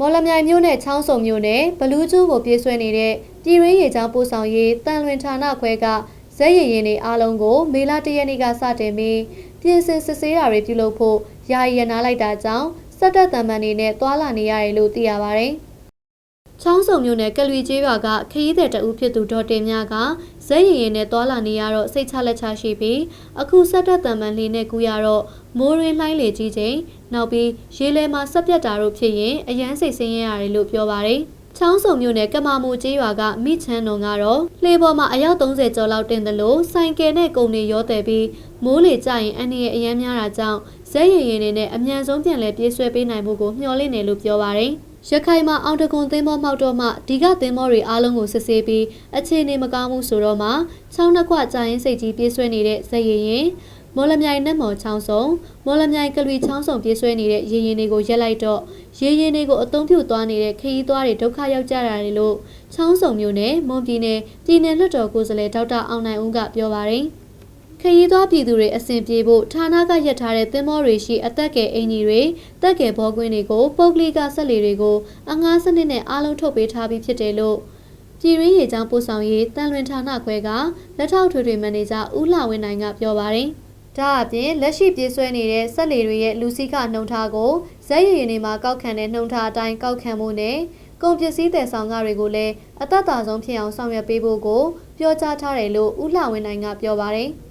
မော်လမြိုင်မြို့နယ်ချောင်းစုံမြို့နယ်ဘလူးကျူးကိုပြေးဆွဲနေတဲ့ပြည်ရင်းရေချောင်းပို့ဆောင်ရေးတန်လွင်ဌာနခွဲကဇက်ရည်ရင်တွေအားလုံးကိုမေလ၁ရက်နေ့ကစတင်ပြီးပြင်ဆင်စစ်ဆေးတာတွေပြုလုပ်ဖို့ယာယီရနာလိုက်တာကြောင့်စက်တက်တံမှန်တွေနဲ့တွာလာနေရတယ်လို့သိရပါဗျ။ ချောင်းစုံမြို့နယ်ကလွီကျေးရွာကခရီးသည်တဦးဖြစ်သူဒေါ်တင်မြကဇက်ရည်ရင်နဲ့တွာလာနေရတော့စိတ်ချလက်ချရှိပြီးအခုဆက်တက်တံမန်လေးနဲ့ကူရတော့မိုးရင်းလှိုင်းလေကြီးချိန်နောက်ပြီးရေလဲမှာဆက်ပြတ်တာတို့ဖြစ်ရင်အရန်စိတ်ဆင်းရဲရတယ်လို့ပြောပါတယ်ချောင်းစုံမြို့နယ်ကမာမူကျေးရွာကမိချန်းတော်ကတော့လှေပေါ်မှာအယောက်30ကျော်လောက်တင်တယ်လို့ဆိုင်ကယ်နဲ့ကုန်တွေရောတယ်ပြီးမိုးလေကျရင်အန်ဒီရဲ့အရန်များတာကြောင့်ဇက်ရည်ရင်တွေနဲ့အမြန်ဆုံးပြန်လဲပြေးဆွဲပေးနိုင်ဖို့ကိုမျှော်လင့်နေလို့ပြောပါတယ် ရခိုင်မှာအောင်တကွန်သင်းမောမှောက်တော့မှဒီကသင်းမောတွေအားလုံးကိုစစ်ဆေးပြီးအခြေအနေမကောင်းဘူးဆိုတော့မှချောင်းနှစ်ခွကြာရင်စိတ်ကြီးပြေးဆွဲနေတဲ့ဇက်ရည်ရင်မော်လမြိုင်နဲ့မော်ချောင်းစုံမော်လမြိုင်ကလွီချောင်းစုံပြေးဆွဲနေတဲ့ရေရင်တွေကိုရက်လိုက်တော့ရေရင်တွေကိုအုံပြုတ်သွားနေတဲ့ခရီးသွားတွေဒုက္ခရောက်ကြတာလေလို့ချောင်းစုံမျိုးနဲ့မွန်ပြည်နယ်ပြည်နယ်လွှတ်တော်ကိုယ်စားလှယ်ဒေါက်တာအောင်နိုင်ဦးကပြောပါတယ် ခရီးသွားပြည်သူတွေအဆင်ပြေဖို့ဌာနကရပ်ထားတဲ့သင်္ဘောတွေရှိအသက်ကယ်အင်ဂျီတွေတက်ကယ်ဘောကွင်းတွေကိုပုတ်ကလီကဆက်လီတွေကိုအငှားစနစ်နဲ့အားလုံးထုတ်ပေးထားပြီးဖြစ်တယ်လို့ပြည်ရင်းရေချောင်းပို့ဆောင်ရေးတန်လွင်ဌာနခွဲကလက်ထောက်ထွေထွေမန်နေဂျာဦးလှဝင်းနိုင်ကပြောပါတယ်။ဒါအပြင်လက်ရှိပြေးဆွဲနေတဲ့ဆက်လီတွေရဲ့လူစီးကနှုံထားကိုဇက်ရည်ရည်နေမှာကောက်ခံတဲ့နှုံထားအတိုင်းကောက်ခံမှုနဲ့ကုန်ပစ္စည်းတဲ့ဆောင်ကတွေကိုလည်းအသက်တာဆုံးဖြစ်အောင်ဆောင်ရွက်ပေးဖို့ကိုပြောကြားထားတယ်လို့ဦးလှဝင်းနိုင်ကပြောပါတယ်။